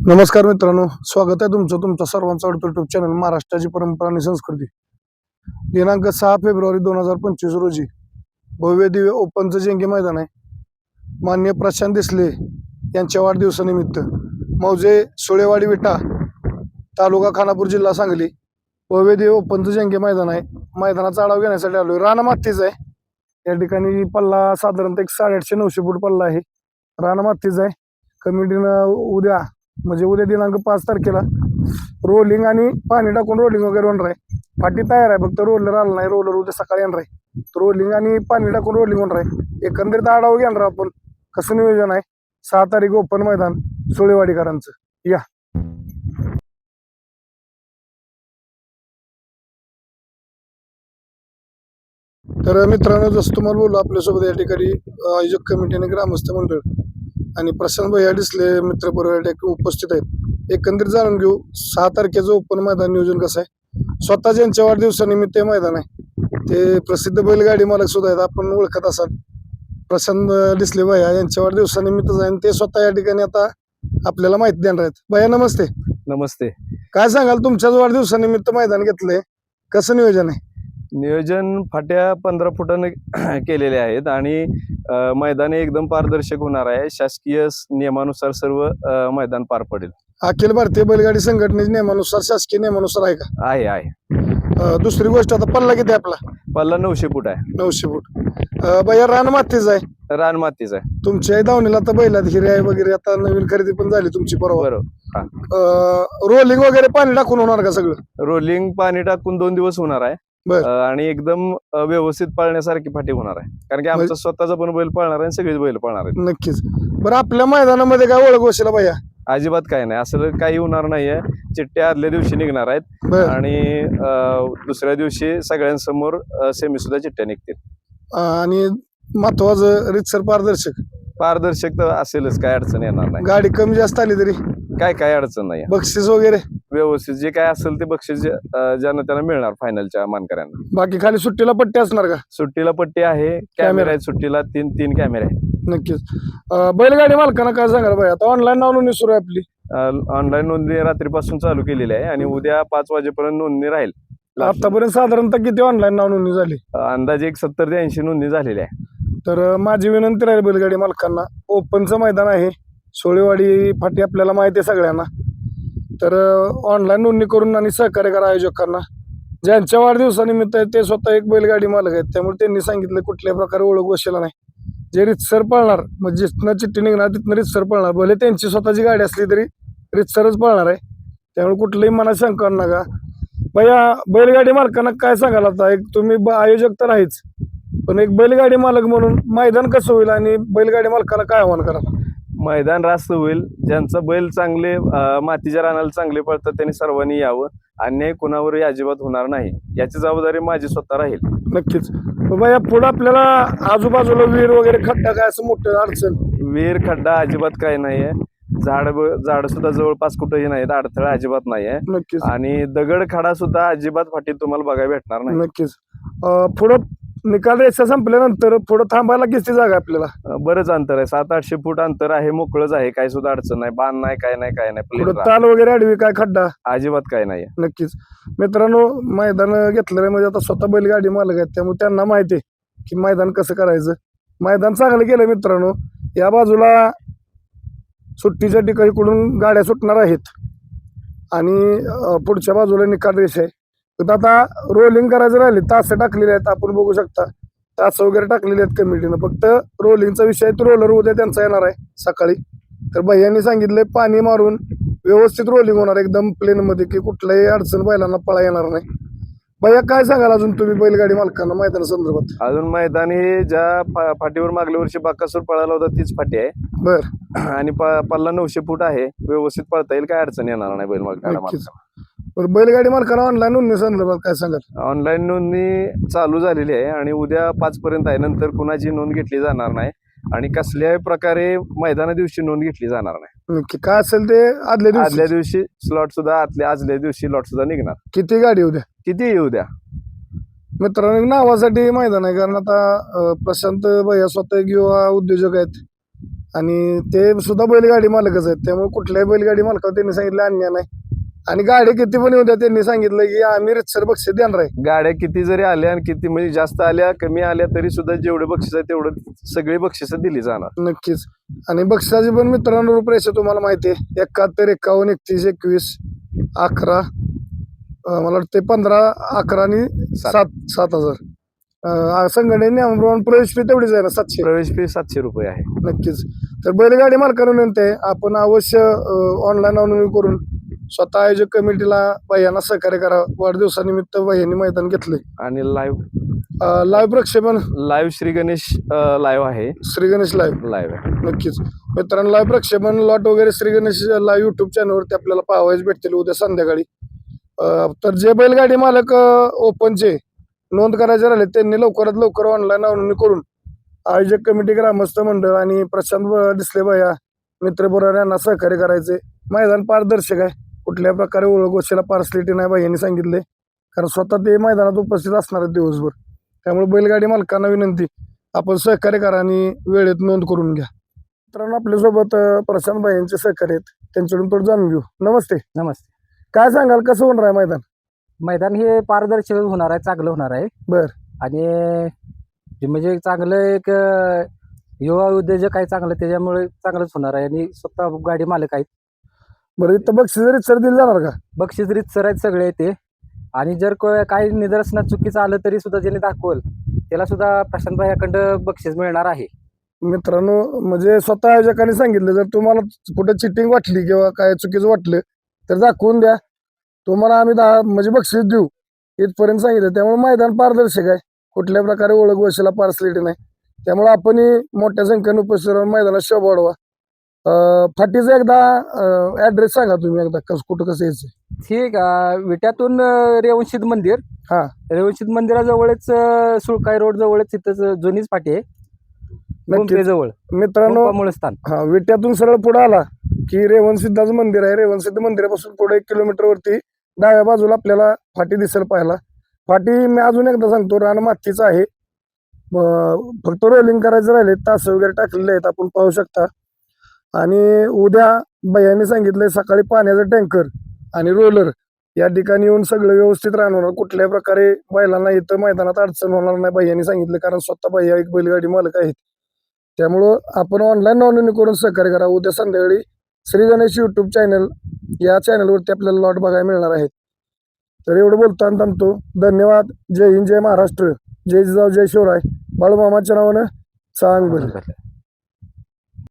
नमस्कार मित्रांनो स्वागत आहे तुमचं तुमचा सर्वांचा आवडतो युट्यूब चॅनल महाराष्ट्राची परंपरा आणि संस्कृती. दिनांक सहा फेब्रुवारी दोन हजार पंचवीस रोजी भव्य दिव्य ओपनचं जेंगे मैदान आहे. मान्य प्रशांत देसले यांच्या वाढदिवसानिमित्त मौजे सुळेवाडी विटा तालुका खानापूर जिल्हा सांगली भव्य दिव्य ओपनचं जेंगे मैदान आहे. मैदानाचा आढावा घेण्यासाठी आलोय. रानमातीच आहे. या ठिकाणी पल्ला साधारणतः एक साडेआठशे नऊशे फूट पल्ला आहे. रानमातीच आहे. कमिटीनं उद्या म्हणजे उद्या दिनांक पाच तारखेला रोलिंग आणि पाणी टाकून रोलिंग वगैरे होणार आहे. फाटी तयार आहे फक्त रोलर आला नाही रोलर उद्या सकाळी येणार आहे. रोलिंग आणि पाणी टाकून रोलिंग होणार आहे. एकंदरीत आढावा घेणार आपण. कसं नियोजन आहे? सहा तारीख ओपन मैदान सुळेवाडीकरांचं. या. तर मित्रांनो जसं तुम्हाला बोललो आपल्यासोबत या ठिकाणी आयोजक कमिटी आणि ग्रामस्थ मंडळ आणि प्रशांत भैया डिसले मित्र परिवार उपस्थित आहेत. एकंदरीत जाणून घेऊ सहा तारखेचं ओपन मैदान नियोजन कसं आहे? स्वतः ज्यांच्या वाढदिवसानिमित्त हे मैदान आहे. ते प्रसिद्ध बैलगाडी मालक सुद्धा आहेत आपण ओळखत असाल. प्रशांत डिसले भैया यांच्या वाढदिवसानिमित्तच आहे ते स्वतः या ठिकाणी आता आपल्याला माहिती देणार आहेत. भैया नमस्ते. नमस्ते. काय सांगाल तुमच्याच वाढदिवसानिमित्त मैदान घेतलंय. कसं नियोजन आहे? नियोजन फाट्या पंधरा फुटाने केलेले आहेत आणि मैदान एकदम पारदर्शक होणार आहे. शासकीय नियमानुसार सर्व मैदान पार पडेल. अखिल भारतीय बैलगाडी संघटनेच्या नियमानुसार शासकीय नियमानुसार आहे का? आहे आहे. दुसरी गोष्ट आता पल्ला किती आहे आपला? पल्ला नऊशे फूट आहे. नऊशे फूट. भैया रान मातीच आहे. रान मातीचा आहे. तुमच्या दावणीला आता बैलात हिरे आहे वगैरे आता नवीन खरेदी पण झाली तुमची बरोबर. रोलिंग वगैरे पाणी टाकून होणार का सगळं? रोलिंग पाणी टाकून दोन दिवस होणार आहे. आणि एकदम व्यवस्थित पाळण्यासारखी फाटी होणार आहे. कारण की आमचा म्हणजे- स्वतःचा पण बैल पाळणार आहे आणि सगळेच बैल पाळणार आहेत. नक्कीच. बरं आपल्या मैदानामध्ये काय ओळख बसेल भैया? अजिबात काही नाही. असं काही होणार नाहीये. चिठ्ठ्या आदल्या दिवशी निघणार आहेत. आणि दुसऱ्या दिवशी सगळ्यांसमोर सेमी सुद्धा चिठ्ठ्या निघतील. आणि महत्वाचं रितसर पारदर्शक? पारदर्शक तर असेलच. काय अडचण येणार नाही. गाडी कमी जास्त आली तरी? काय काय अडचण नाही बक्षीस वगैरे? व्यवस्थित जे काय असेल ते बक्षीस जे- अं, ज्यांना त्यांना मिळणार फायनलच्या मानकऱ्यांना. बाकी खाली सुट्टीला पट्टी असणार का? सुट्टीला पट्टी आहे कॅमेरा आहेत सुट्टीला तीन तीन कॅमेरे नक्कीच. अं, बैलगाडी मालकांना काय सांगाल भैया आता ऑनलाईन नोंदणी सुरू आहे आपली. ऑनलाईन नोंदणी रात्रीपासून चालू केलेली आहे आणि उद्या पाच वाजेपर्यंत नोंदणी राहील. आतापर्यंत साधारणतः किती ऑनलाईन नाव नोंदणी झाली? अं, अंदाजे एक सत्तर ते ऐंशी नोंदणी झालेली आहे. तर अं, माझी विनंती राहील बैलगाडी मालकांना ओपनचं मैदान आहे. सोळेवाडी फाटी आपल्याला माहिती आहे सगळ्यांना. तर ऑनलाईन नोंदणी करून आणि सहकार्य करा आयोजकांना. ज्यांच्या वाढदिवसानिमित्त आहे ते स्वतः एक बैलगाडी मालक आहेत. त्यामुळे त्यांनी सांगितलं कुठल्याही प्रकारे ओळख बसलेला नाही. जे रितसर पळणार म्हणजे जिथनं चिठ्ठी निघणार तिथनं रितसर पळणार. भले त्यांची स्वतःची गाडी असली तरी रितसरच पळणार आहे. त्यामुळे कुठलंही मनात शंका नका. भैया बैलगाडी मालकांना काय सांगाल आता? एक तुम्ही ब- आयोजक तर आहेच. पण एक बैलगाडी मालक म्हणून मैदान कसं होईल आणि बैलगाडी मालकाला काय आव्हान करा मैदान रास्त होईल. ज्यांचं बैल चांगले मातीच्या रानाला चांगले पळतात त्यांनी सर्वांनी यावं. अन्याय कुणावरही अजिबात होणार नाही. याची जबाबदारी माझी स्वतः राहील. नक्कीच. बाबा पुढे आपल्याला आजूबाजूला विहीर वगैरे खड्डा काय असं मोठं अडचण? विहीर खड्डा अजिबात काही नाहीये. झाड झाड सुद्धा जवळपास कुठेही नाहीत. अडथळा अजिबात नाहीये. नक्कीच. आणि दगड खडा सुद्धा अजिबात फाटीत तुम्हाला बघायला भेटणार नाही. नक्कीच. पुढं निकाल रेषा संपल्यानंतर पुढं थांबायला किती जागा आहे आपल्याला? अं, बरंच अंतर आहे. सात आठशे फूट अंतर आहे. मोकळंच आहे. काही सुद्धा अडचण नाही. बांध नाही काय नाही काय नाही. ताल वगैरे अडवी काय खड्डा. अजिबात काय नाही नक्कीच. मित्रांनो मैदान घेतलेलं आहे म्हणजे आता स्वतः बैलगाडी मालक आहेत. त्यामुळे त्यांना माहिती आहे की मैदान कसं करायचं. मैदान चांगलं केलं मित्रांनो. या बाजूला सुट्टीच्या ठिकाणीकडून गाड्या सुटणार आहेत. आणि अं, पुढच्या बाजूला निकाल रेष आहे. तर आता रोलिंग करायचं राहिले तास टाकलेले आहेत आपण बघू शकता. तास वगैरे टाकलेले आहेत कमिटीनं. फक्त रोलिंगचा विषय रोलर उद्या त्यांचा येणार आहे सकाळी. तर भैयांनी सांगितलंय पाणी मारून व्यवस्थित रोलिंग होणार एकदम प्लेन मध्ये की कुठल्याही अडचण बैलांना पळा येणार नाही. भैया काय सांगाल अजून तुम्ही बैलगाडी मालकांना मैदाना संदर्भात अजून मैदान हे ज्या फाटीवर मागल्या वर्षी बाकासूर पळाला होता तीच फाटी आहे. बर. आणि पल्ला नऊशे फूट आहे व्यवस्थित पळता येईल काय अडचण येणार नाही बैल नक्कीच. बरं बैलगाडी मालकाला ऑनलाईन नोंदणी संदर्भात काय सांगाल? ऑनलाईन नोंदणी चालू झालेली आहे आणि उद्या पाच पर्यंत आहे. नंतर कुणाची नोंद घेतली जाणार नाही आणि कसल्याही प्रकारे मैदाना दिवशी नोंद घेतली जाणार नाही. नक्की. काय असेल ते आदल्या दिवशी? आदल्या दिवशी स्लॉट सुद्धा आदल्या आजल्या दिवशी लॉट सुद्धा निघणार. किती गाडी उद्या? किती येऊ द्या? मित्रांनो नावासाठी मैदान आहे. कारण आता अं, प्रशांत भैया स्वतः एक युवा उद्योजक आहेत. आणि ते सुद्धा बैलगाडी मालकच आहेत. त्यामुळे कुठल्याही बैलगाडी मालकावर त्यांनी सांगितलं अन्याय नाही. आणि गाडी किती पण येऊ द्या त्यांनी सांगितलं की आम्ही रितसर बक्षीस देणार आहे. गाड्या किती जरी आल्या आणि किती म्हणजे जास्त आल्या कमी आल्या तरी सुद्धा जेवढे बक्षीस आहे तेवढं सगळी बक्षिस दिली जाणार. नक्कीच. आणि बक्षिसाची पण मित्रांनो रुपये तुम्हाला माहिती आहे. एकाहत्तर एकावन्न एकतीस एकवीस अकरा मला वाटते पंधरा अकरा आणि सात. सात. हजार. अं, संघटने नियमाप्रमाणे प्रवेश फी तेवढीच आहे ना सातशे? प्रवेश फी सातशे रुपये आहे. नक्कीच. तर बैलगाडी मालकांना विनंती आहे आपण अवश्य ऑनलाईन नोंदणी करून स्वतः आयोजक कमिटीला बाह्यांना सहकार्य करा. वाढदिवसानिमित्त बाह्यांनी मैदान घेतले आणि लाईव्ह लाईव्ह प्रक्षेपण. लाईव्ह श्री गणेश लाईव्ह आहे. श्री गणेश लाईव्ह लाईव्ह आहे. नक्कीच. मित्रांनो लाईव्ह प्रक्षेपण लॉट वगैरे श्री गणेश लाईव्ह युट्यूब चॅनलवरती आपल्याला पाहावयास भेटतील उद्या संध्याकाळी. अं, तर जे बैलगाडी मालक ओपनचे नोंद करायचे राहिले त्यांनी लवकरात लवकर ऑनलाईन नोंदणी करून आयोजक कमिटी ग्रामस्थ मंडळ आणि प्रशांत ब- डिसले भैया मित्र बोरार यांना सहकार्य करायचे. मैदान पारदर्शक आहे. कुठल्या प्रकारे ओळख गोष्टीला पार्सलिटी नाही बाई यांनी सांगितले कारण स्वतः ते मैदानात उपस्थित असणार आहेत दिवसभर. त्यामुळे बैलगाडी मालकांना विनंती आपण सहकार्य करा आणि वेळेत नोंद करून घ्या. मित्रांनो आपल्यासोबत प्रशांत भाई यांचे सहकारी आहेत. त्यांच्याकडून थोडं जाणून घेऊ. नमस्ते. नमस्ते. काय सांगाल? कसं होणार आहे मैदान? मैदान हे पारदर्शक होणार आहे चांगलं होणार आहे. बर. आणि जे म्हणजे चांगलं एक युवा उद्योजक आहे चांगलं त्याच्यामुळे चांगलंच होणार आहे. आणि स्वतः गाडी मालक आहेत. बरं इथं बक्षीस सर दिलं जाणार का? बक्षीस रीतसर आहेत सगळे ते. आणि जर को- काही निदर्शनात चुकीचं आलं तरी सुद्धा ज्याने दाखवल त्याला सुद्धा प्रशांत भाईकडं बक्षीस मिळणार आहे. मित्रांनो म्हणजे स्वतः आयोजकांनी सांगितलं जर तुम्हाला कुठे चिटिंग वाटली किंवा काय चुकीचं वाटलं तर दाखवून द्या. तुम्हाला आम्ही दहा म्हणजे बक्षीस देऊ. इथपर्यंत सांगितलं त्यामुळे मैदान पारदर्शक आहे. कुठल्या प्रकारे ओळख वशीला पार्सलिटी नाही. त्यामुळे आपणही मोठ्या संख्येने उपस्थित राहून मैदानात शोभा वाढवा. फाटीचा एकदा ऍड्रेस सांगा तुम्ही एकदा कसं कुठं कसं यायचं? ठीक विट्यातून अं, रेवणशिद मंदिर. हा. रेवणशिद मंदिराजवळच सुळकाई रोड जवळच तिथं जुनीच पाटी आहे. जवळ. मित्रांनो मुळे स्थान. हा विट्यातून सरळ पुढे आला की रेवण सिद्धाचं मंदिर आहे. रेवण सिद्ध मंदिरापासून पुढे एक किलोमीटर वरती डाव्या बाजूला आपल्याला फाटी दिसेल पाहायला. फाटी मी अजून एकदा सांगतो रान मातीचं आहे. फक्त रोलिंग करायचं राहिले तास वगैरे टाकलेले आहेत. आपण पाहू शकता. आणि उद्या भैयाने सांगितलंय सकाळी पाण्याचा टँकर आणि रोलर या ठिकाणी येऊन सगळं व्यवस्थित राहणार. कुठल्याही प्रकारे बैलांना इथं मैदानात अडचण होणार नाही भैयाने सांगितलं. कारण स्वतः भैया एक बैलगाडी मालक आहेत. त्यामुळं आपण ऑनलाईन नोंदणी करून सहकार्य करा. उद्या संध्याकाळी श्री गणेश युट्यूब चॅनल या चॅनलवरती आपल्याला लॉट बघायला मिळणार आहेत तर एवढं बोलतो आणि थांबतो. धन्यवाद. जय हिंद जय महाराष्ट्र. जय जिजाऊ जय शिवराय. बाळूमामाच्या नावानं सांग बरं.